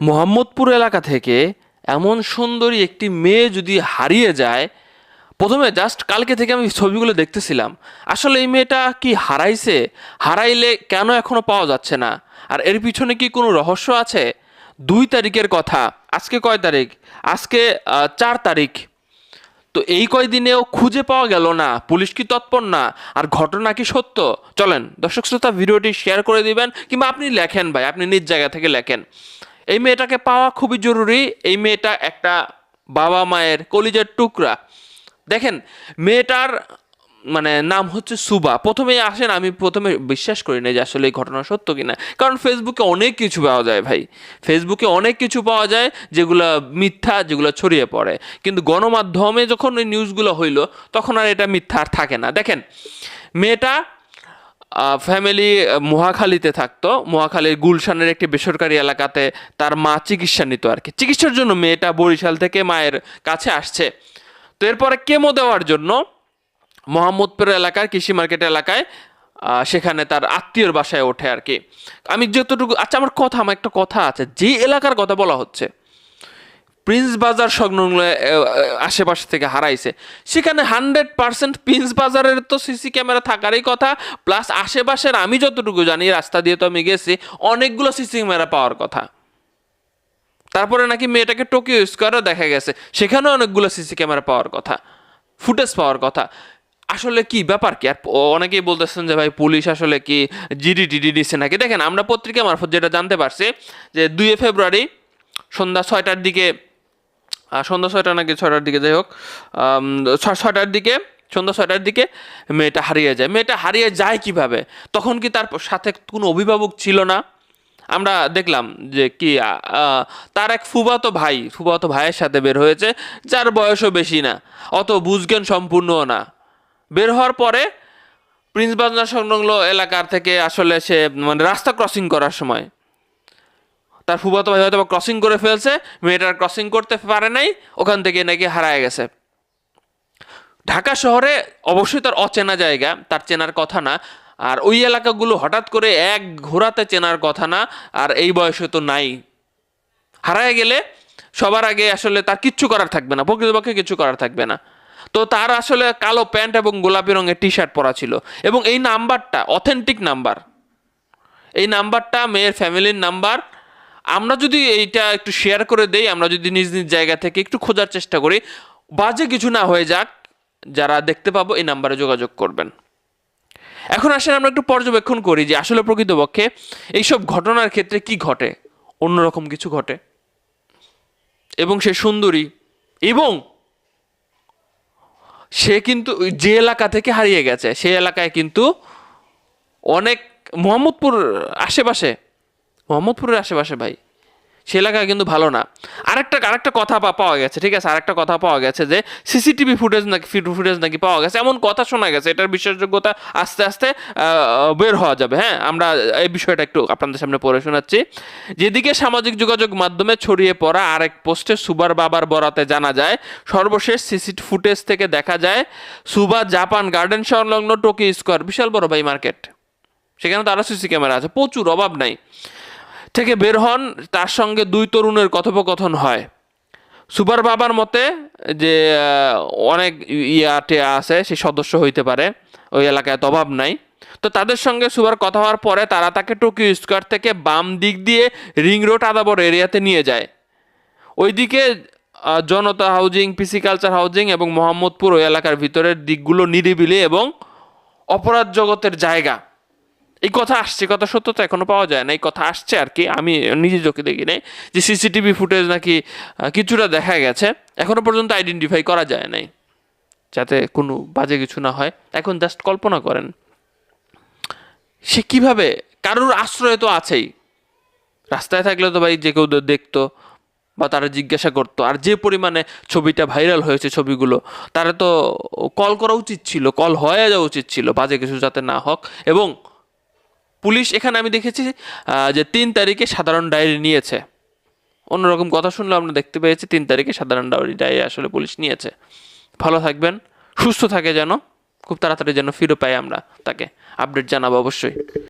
মোহাম্মদপুর এলাকা থেকে এমন সুন্দরী একটি মেয়ে যদি হারিয়ে যায়, প্রথমে জাস্ট কালকে থেকে আমি ছবিগুলো দেখতেছিলাম। আসলে এই মেয়েটা কি হারাইছে? হারাইলে কেন এখনও পাওয়া যাচ্ছে না? আর এর পিছনে কি কোনো রহস্য আছে? দুই তারিখের কথা। আজকে কয় তারিখ? আজকে চার তারিখ। তো এই কয়দিনেও খুঁজে পাওয়া গেল না। পুলিশ কি তৎপর না? আর ঘটনা কি সত্য? চলেন, দর্শক শ্রোতা, ভিডিওটি শেয়ার করে দিবেন, কিংবা আপনি লেখেন ভাই, আপনি নিজ জায়গা থেকে লেখেন। এই মেয়েটাকে পাওয়া খুবই জরুরি। এই মেয়েটা একটা বাবা মায়ের কলিজার টুকরা। দেখেন, মেয়েটার মানে নাম হচ্ছে সুবা। প্রথমেই আসেন, আমি প্রথমে বিশ্বাস করি না যে আসলে এই ঘটনা সত্য কিনা। কারণ ফেসবুকে অনেক কিছু পাওয়া যায় ভাই। ফেসবুকে অনেক কিছু পাওয়া যায় যেগুলো মিথ্যা, যেগুলো ছড়িয়ে পড়ে। কিন্তু গণমাধ্যমে যখন ওই নিউজগুলো হইল, তখন আর এটা মিথ্যা আর থাকে না। দেখেন, মেয়েটা ফ্যামিলি মহাখালীতে থাকতো। মহাখালীর গুলশানের একটি বেসরকারি এলাকাতে তার মা চিকিৎসা নিত আর কি। চিকিৎসার জন্য মেয়েটা বরিশাল থেকে মায়ের কাছে আসছে। তো এরপরে কেমো দেওয়ার জন্য মোহাম্মদপুর এলাকার কৃষি মার্কেট এলাকায় সেখানে তার আত্মীয়র বাসায় ওঠে আর কি। আমি যতটুকু আচ্ছা আমার কথা, আমার একটা কথা আছে। যে এলাকার কথা বলা হচ্ছে প্রিন্স বাজার সংলগ্ন আশেপাশে থেকে হারাইছে। সেখানে হান্ড্রেড পার্সেন্ট প্রিন্স বাজারের তো সিসি ক্যামেরা থাকারই কথা, প্লাস আশেপাশের আমি যতটুকু জানি, রাস্তা দিয়ে তো আমি গেছি, অনেকগুলো সিসি ক্যামেরা পাওয়ার কথা। তারপরে নাকি মেয়েটাকে টোকিও স্কোয়ারও দেখা গেছে, সেখানেও অনেকগুলো সিসি ক্যামেরা পাওয়ার কথা, ফুটেজ পাওয়ার কথা। আসলে কি ব্যাপার কি? আর অনেকেই বলতেছেন যে ভাই, পুলিশ আসলে কি জিডি টিডি দিচ্ছে নাকি? দেখেন, আমরা পত্রিকা মারফত যেটা জানতে পারছি যে দুই ফেব্রুয়ারি সন্ধ্যা ছয়টার দিকে সন্ধ্যা ছয়টা নাকি ছয়টার দিকে, যাই হোক ছয়টার দিকে, সন্ধ্যা ছয়টার দিকে মেয়েটা হারিয়ে যায়। মেয়েটা হারিয়ে যায় কীভাবে? তখন কি তার সাথে কোনো অভিভাবক ছিল না? আমরা দেখলাম যে কি তার এক ফুবাতো ভাই ফুবাতো ভাইয়ের সাথে বের হয়েছে, যার বয়সও বেশি না, অত বুঝজ্ঞান সম্পূর্ণও না। বের হওয়ার পরে প্রিন্স বাজার সংলগ্ন এলাকার থেকে আসলে সে মানে রাস্তা ক্রসিং করার সময় তার ফুফাতো ভাই হয়তো ক্রসিং করে ফেলছে মেয়েটার ক্রসিং করতে পারে নাই, ওখান থেকে নাকি হারায় গেছে। ঢাকা শহরে অবশ্যই তার অচেনা জায়গা, তার চেনার কথা না। আর ওই এলাকাগুলো হঠাৎ করে এক ঘোরাতে চেনার কথা না, আর এই বয়সে তো নাই। হারায় গেলে সবার আগে আসলে তার কিচ্ছু করার থাকবে না, প্রকৃতপক্ষে কিছু করার থাকবে না। তো তার আসলে কালো প্যান্ট এবং গোলাপি রঙের টি শার্ট পরা ছিল। এবং এই নাম্বারটা অথেন্টিক নাম্বার, এই নাম্বারটা, মেয়ের ফ্যামিলির নাম্বার আমরা যদি এইটা একটু শেয়ার করে দেই, আমরা যদি নিজ নিজ জায়গা থেকে একটু খোঁজার চেষ্টা করি, বাজে কিছু না হয়ে যাক, যারা দেখতে পাবো এই নাম্বারে যোগাযোগ করবেন। এখন আসেন আমরা একটু পর্যবেক্ষণ করি যে আসলে প্রকৃতপক্ষে এইসব ঘটনার ক্ষেত্রে কি ঘটে, অন্যরকম কিছু ঘটে। এবং সে সুন্দরী, এবং সে কিন্তু যে এলাকা থেকে হারিয়ে গেছে সেই এলাকায় কিন্তু অনেক মোহাম্মদপুর আশেপাশে মোহাম্মদপুরের আশেপাশে ভাই। সে এলাকায় কিন্তু ভালো না। আরেকটা আরেকটা কথা পাওয়া গেছে, ঠিক আছে? আরেকটা কথা পাওয়া গেছে যে, সিসিটিভি ফুটেজ নাকি ফুটেজ নাকি পাওয়া গেছে। এমন কথা শোনা গেছে, এটার বিশ্বাসযোগ্যতা আস্তে আস্তে বের হওয়া যাবে হ্যাঁ? আমরা এই বিষয়টা একটু আপনাদের সামনে পড়ে শোনাচ্ছি। যেদিকে সামাজিক যোগাযোগ মাধ্যমে ছড়িয়ে পড়া আরেক পোস্টে সুবার বাবার বরাতে জানা যায়, সর্বশেষ সিসি ফুটেজ থেকে দেখা যায়, সুবা জাপান গার্ডেন সংলগ্ন টোকি স্কোয়ার, বিশাল বড় ভাই মার্কেট। সেখানে তো আরও সিসি ক্যামেরা আছে, প্রচুর অভাব নাই। থেকে বের হন, তার সঙ্গে দুই তরুণের কথোপকথন হয়। সুপার বাবার মতে যে অনেক ইয়াটে আছে, সে সদস্য হইতে পারে, ওই এলাকায় অভাব নাই। তো তাদের সঙ্গে সুপার কথা হওয়ার পরে তারা তাকে টোকিও স্কোয়ার থেকে বাম দিক দিয়ে রিং রোড আদাবর এরিয়াতে নিয়ে যায়। ওইদিকে Janata housing, PC culture housing এবং মোহাম্মদপুর ওই এলাকার ভিতরের দিকগুলো নিরিবিলি এবং অপরাধ জগতের জায়গা। এই কথা আসছে কথা সত্য তো এখনও পাওয়া যায় না, এই কথা আসছে আর কি। আমি নিজে চোখে দেখি নাই যে সিসিটিভি ফুটেজ নাকি কিছুটা দেখা গেছে, এখনও পর্যন্ত আইডেন্টিফাই করা যায় নাই, যাতে কোনো বাজে কিছু না হয়। এখন জাস্ট কল্পনা করেন, সে কীভাবে, কারোর আশ্রয় তো আছেই। রাস্তায় থাকলে তো ভাই যে কেউ দেখতো বা তারা জিজ্ঞাসা করতো, আর যে পরিমাণে ছবিটা ভাইরাল হয়েছে ছবিগুলো, তারা তো কল করা উচিত ছিল কল হয়ে যাওয়া উচিত ছিল, বাজে কিছু যাতে না হোক। এবং পুলিশ এখানে আমি দেখেছি যে তিন তারিখে সাধারণ ডায়েরি নিয়েছে। অন্যরকম কথা শুনলে আমরা দেখতে পেয়েছি, তিন তারিখে সাধারণ ডায়েরি ডায়েরি আসলে পুলিশ নিয়েছে। ভালো থাকবেন, সুস্থ থাকে যেন, খুব তাড়াতাড়ি যেন ফিরে পাই আমরা তাকে। আপডেট জানাব অবশ্যই।